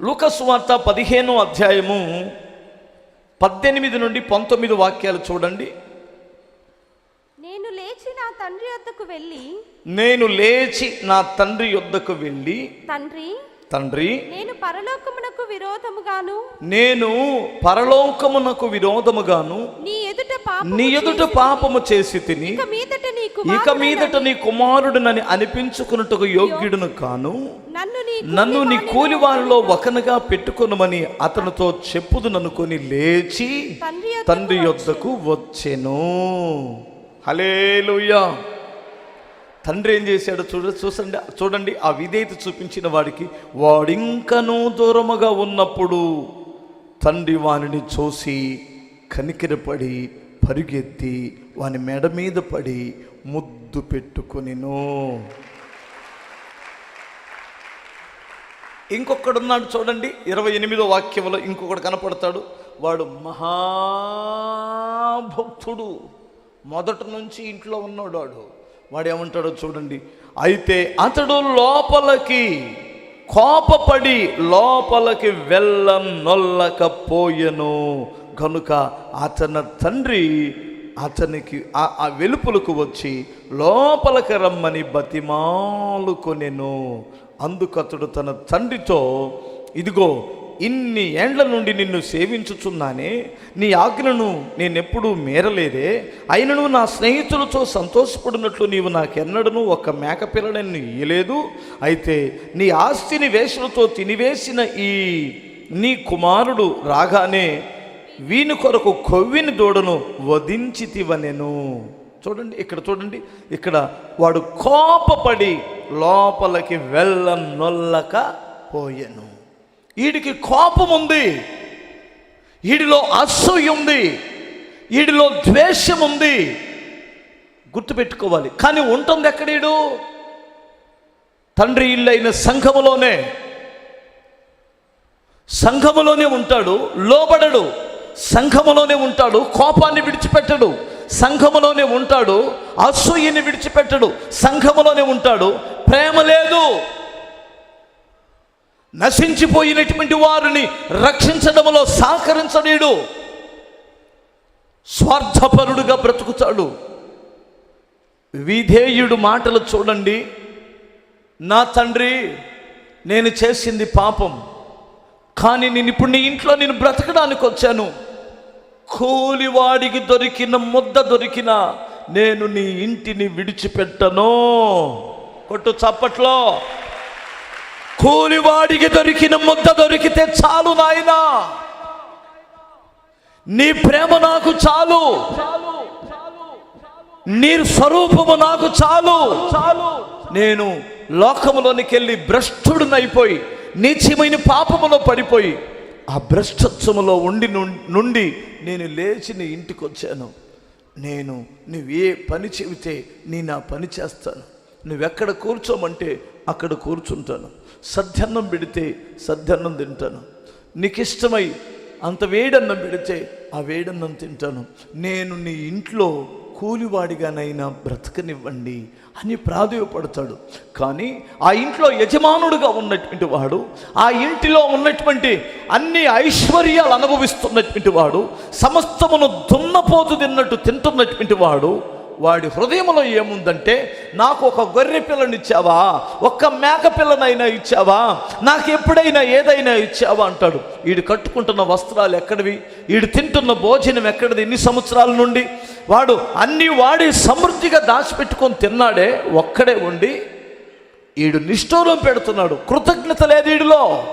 లూకసు వార్త పదిహేనో అధ్యాయము పద్దెనిమిది నుండి పంతొమ్మిది వాక్యాలు చూడండి. నేను లేచి నా తండ్రి వద్దకు వెళ్ళి నేను లేచి నా తండ్రి యొద్దకు వెళ్ళి తండ్రి తండ్రి నేను పరలోకమునకు విరోధముగాను నేను పరలోకమునకు విరోధముగాను నీ నీ ఎదుట పాపము చేసి తిని ఇక మీదట నీ కుమారుడినని అనిపించుకున్నట్టుకు యోగ్యుడును కాను. నన్ను నీ కూలి వారిలో ఒకనుగా పెట్టుకొనమని అతనితో చెప్పుదుననుకొని లేచి తండ్రి యొద్దకు వచ్చెను. హలేలుయ్యా తండ్రి ఏం చేశాడు? చూడ చూసండి చూడండి ఆ విధేయత చూపించిన వాడికి వాడింకనూ దూరముగా ఉన్నప్పుడు తండ్రి వానిని చూసి కనికిరపడి పరుగెత్తి వాని మెడ మీద పడి ముద్దు పెట్టుకొనిను. ఇంకొకడున్నాడు చూడండి ఇరవై ఎనిమిదో వాక్యంలో ఇంకొకడు కనపడతాడు. వాడు మహాభక్తుడు. మొదటి నుంచి ఇంట్లో ఉన్నాడు వాడు. వాడు ఏమంటాడో చూడండి అయితే అతడు లోపలికి కోపపడి లోపలికి వెళ్ళనొల్లకపోయెను. కనుక అతని తండ్రి అతనికి ఆ వెలుపులకు వచ్చి లోపలికి రమ్మని బతిమాలుకొనెను అందుకతడు తన తండ్రితో ఇదిగో ఇన్ని ఏండ్ల నుండి నిన్ను సేవించుచున్నానే నీ ఆజ్ఞను నేనెప్పుడూ మేరలేదే. అయినను నా స్నేహితులతో సంతోషపడినట్లు నీవు నాకెన్నడను ఒక మేకపిల్లడని ఇయ్యలేదు. అయితే నీ ఆస్తిని వేషలతో తినివేసిన ఈ నీ కుమారుడు రాగానే వీని కొరకు కొవ్విని దూడను వధించితివనెను. చూడండి ఇక్కడ చూడండి ఇక్కడ వాడు కోపపడి లోపలికి వెళ్ళ నొల్లక పోయెను. వీడికి కోపం ఉంది వీడిలో అసూయ ఉంది వీడిలో ద్వేషం ఉంది గుర్తుపెట్టుకోవాలి. కానీ ఉంటుంది ఎక్కడీడు తండ్రి ఇల్లు అయిన సంఘములోనే. సంఘములోనే ఉంటాడు లోబడడు. సంఘములోనే ఉంటాడు కోపాన్ని విడిచిపెట్టడు. సంఘములోనే ఉంటాడు అసూయని విడిచిపెట్టడు. సంఘములోనే ఉంటాడు ప్రేమ లేదు. నశించిపోయినటువంటి వారిని రక్షించడంలో సహకరించలేడు. స్వార్థపరుడుగా బ్రతుకుతాడు. విధేయుడు మాటలు చూడండి. నా తండ్రి నేను చేసింది పాపం. కానీ నేను ఇప్పుడు నీ ఇంట్లో నేను బ్రతకడానికి వచ్చాను. కూలివాడికి దొరికిన ముద్ద దొరికిన నేను నీ ఇంటిని విడిచిపెట్టను. కొట్టు చప్పట్లో. కూలివాడికి దొరికిన ముద్ద దొరికితే చాలు నాయనా. నీ ప్రేమ నాకు చాలు. నీ స్వరూపము నాకు చాలు. చాలు నేను లోకములోనికి వెళ్ళి భ్రష్టుడినైపోయి నీచమైన పాపములో పడిపోయి ఆ భ్రష్టత్వములో ఉండి నుండి నేను లేచి నీ ఇంటికి వచ్చాను నేను నువ్వు ఏ పని చెబితే నీ నా పని చేస్తాను. నువ్వెక్కడ కూర్చోమంటే అక్కడ కూర్చుంటాను. సద్యన్నం పెడితే సద్యన్నం తింటాను. నీకు ఇష్టమై అంత వేడన్నం పెడితే ఆ వేడన్నం తింటాను. నేను నీ ఇంట్లో కూలివాడిగానైనా బ్రతకనివ్వండి. అని ప్రాధేయపడతాడు. కానీ ఆ ఇంట్లో యజమానుడుగా ఉన్నటువంటి వాడు ఆ ఇంటిలో ఉన్నటువంటి అన్ని ఐశ్వర్యాలు అనుభవిస్తున్నటువంటి వాడు సమస్తమును దున్నపోతు తిన్నట్టు తింటున్నటువంటి వాడు వాడి హృదయంలో ఏముందంటే నాకు ఒక గొర్రె పిల్లని ఇచ్చావా? ఒక్క మేక పిల్లనైనా ఇచ్చావా? నాకు ఎప్పుడైనా ఏదైనా ఇచ్చావా? అంటాడు. వీడు కట్టుకుంటున్న వస్త్రాలు ఎక్కడివి? వీడు తింటున్న భోజనం ఎక్కడిది? ఇన్ని సంవత్సరాల నుండి? వాడు అన్ని వాడి సమృద్ధిగా దాచిపెట్టుకొని తిన్నాడే ఒక్కడే ఉండి ఈడు నిష్ఠూరం పెడుతున్నాడు. కృతజ్ఞత లేదు ఈడులో.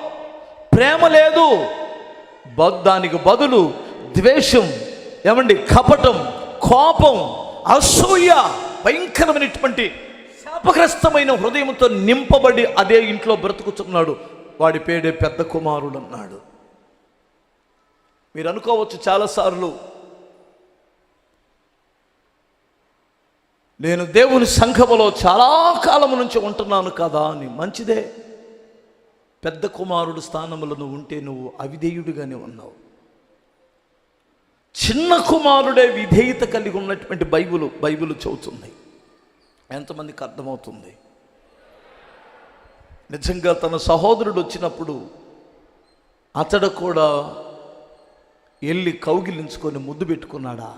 ప్రేమ లేదు. దానికి బదులు ద్వేషం ఏమండి కపటం కోపం అసూయ భయంకరమైనటువంటి శాపగ్రస్తమైన హృదయంతో నింపబడి అదే ఇంట్లో బ్రతుకుతున్నాడు. వాడి పేడే పెద్ద కుమారుడు అన్నాడు మీరు అనుకోవచ్చు చాలాసార్లు నేను దేవుని సంఘములో చాలా కాలం నుంచి ఉంటున్నాను కదా అని. మంచిదే. పెద్ద కుమారుడు స్థానములను నువ్వు ఉంటే నువ్వు అవిధేయుడిగానే ఉన్నావు. చిన్న కుమారుడే విధేయత కలిగి ఉన్నటువంటి బైబిల్ బైబిల్ చదువుతుంది ఎంతమందికి అర్థమవుతుంది? నిజంగా తన సహోదరుడు వచ్చినప్పుడు అతడు కూడా వెళ్ళి కౌగిలించుకొని ముద్దు పెట్టుకున్నాడా?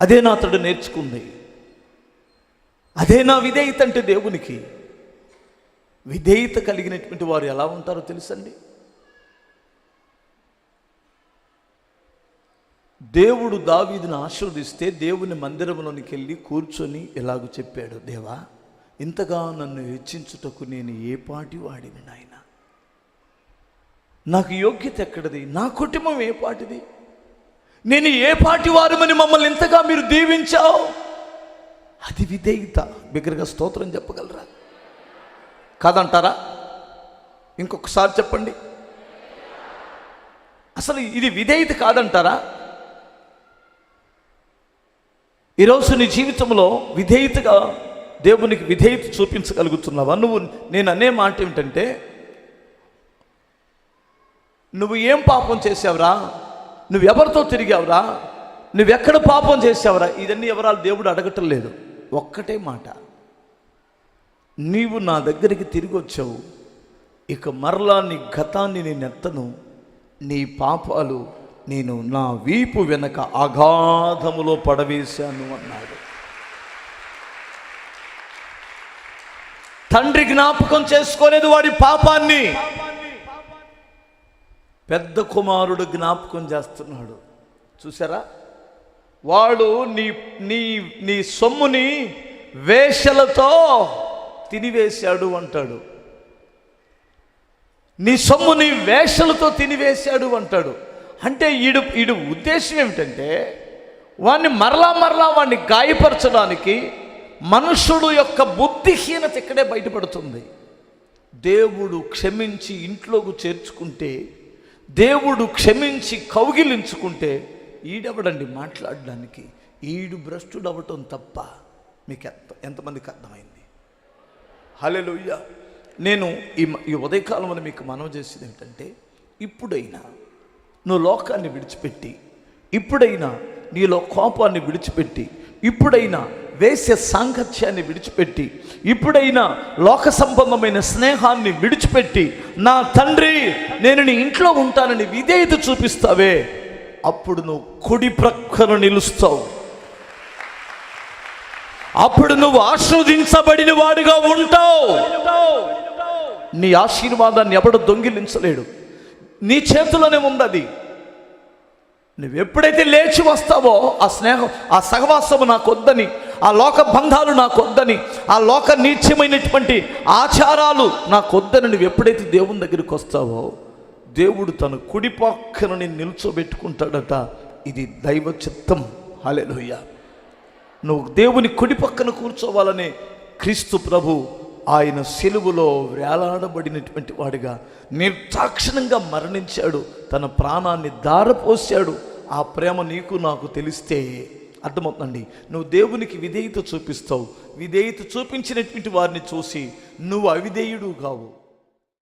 అదే నా అతడు నేర్చుకుంది. అదే నా విధేయత అంటే దేవునికి. విధేయత కలిగినటువంటి వారు ఎలా ఉంటారో తెలుసండి? దేవుడు దావీదిని ఆశీర్వదిస్తే దేవుని మందిరంలోనికి వెళ్ళి కూర్చొని ఇలాగ చెప్పాడు దేవా ఇంతగా నన్ను హెచ్చించుటకు నేను ఏ పాటి వాడిని నాయన? నాకు యోగ్యత ఎక్కడిది? నా కుటుంబం ఏ పాటిది? నేను ఏ పాటి వారమని మమ్మల్ని ఇంతగా మీరు దీవించావు? అది విధేయత. బిగ్గరగా స్తోత్రం చెప్పగలరా? కాదంటారా? ఇంకొకసారి చెప్పండి. అసలు ఇది విధేయత కాదంటారా? ఈరోజు నీ జీవితంలో విధేయతగా దేవునికి విధేయత చూపించగలుగుతున్నావా? నువ్వు నేను అనే మాట ఏమిటంటే నువ్వు ఏం పాపం చేసావురా నువ్వు ఎవరితో తిరిగావురా? నువ్వెక్కడ పాపం చేసావురా ఇదన్నీ ఎవరాలు దేవుడు అడగటం లేదు. ఒక్కటే మాట. నీవు నా దగ్గరికి తిరిగి వచ్చావు. ఇక మరలా నీ గతాన్ని నేను ఎత్తను. నీ పాపాలు నేను నా వీపు వెనక అగాధములో పడవేశాను అన్నాడు. తండ్రి జ్ఞాపకం చేసుకోలేదు వాడి పాపాన్ని. పెద్ద కుమారుడు జ్ఞాపకం చేస్తున్నాడు. చూసారా? వాడు నీ నీ నీ సొమ్ముని వేషలతో తినివేశాడు అంటాడు. నీ సొమ్ముని వేషలతో తినివేశాడు అంటాడు. అంటే ఈడు ఈడు ఉద్దేశం ఏమిటంటే వాడిని మరలా మరలా వాడిని గాయపరచడానికి మనుషుడు యొక్క బుద్ధిహీనత ఇక్కడే బయటపడుతుంది. దేవుడు క్షమించి ఇంట్లోకి చేర్చుకుంటే దేవుడు క్షమించి కౌగిలించుకుంటే ఈడెవడండి మాట్లాడడానికి? ఈడు భ్రష్టుడు తప్ప మీకు ఎంత ఎంతమందికి అర్థమైంది? హలెలుయ్య నేను ఈ మ- ఈ ఉదయకాలంలో మీకు మనవి చేసేది ఏంటంటే ఇప్పుడైనా నువ్వు లోకాన్ని విడిచిపెట్టి ఇప్పుడైనా నీలో కోపాన్ని విడిచిపెట్టి ఇప్పుడైనా వేసే సాంగత్యాన్ని విడిచిపెట్టి ఇప్పుడైనా లోక సంబంధమైన స్నేహాన్ని విడిచిపెట్టి నా తండ్రి నేను నీ ఇంట్లో ఉంటానని విధేయత చూపిస్తావే అప్పుడు నువ్వు కుడి ప్రక్కన నిలుస్తావు. అప్పుడు నువ్వు ఆస్వాదించబడిన వాడిగా ఉంటావు. నీ ఆశీర్వాదాన్ని ఎవడు దొంగిలించలేడు. నీ చేతిలోనే ఉంది అది నువ్వు ఎప్పుడైతే లేచి వస్తావో ఆ స్నేహం ఆ సహవాసము నాకు వద్దని ఆ లోక బంధాలు నాకు వద్దని ఆ లోక నీచమైనటువంటి ఆచారాలు నాకు వద్దని నువ్వు ఎప్పుడైతే దేవుని దగ్గరికి వస్తావో దేవుడు తన కుడి పక్కన నేను నిల్చోబెట్టుకుంటాడట. ఇది దైవ చిత్తం హల్లెలూయా. నువ్వు దేవుని కుడి పక్కన క్రీస్తు ప్రభు ఆయన సెలువులో వేలాడబడినటువంటి వాడిగా నిర్దాక్షిణంగా మరణించాడు. తన ప్రాణాన్ని దారపోశాడు ఆ ప్రేమ నీకు నాకు తెలిస్తే అర్థమవుతుందండి. నువ్వు దేవునికి విధేయత చూపిస్తావు. విధేయత చూపించినటువంటి వారిని చూసి నువ్వు అవిధేయుడు కావు.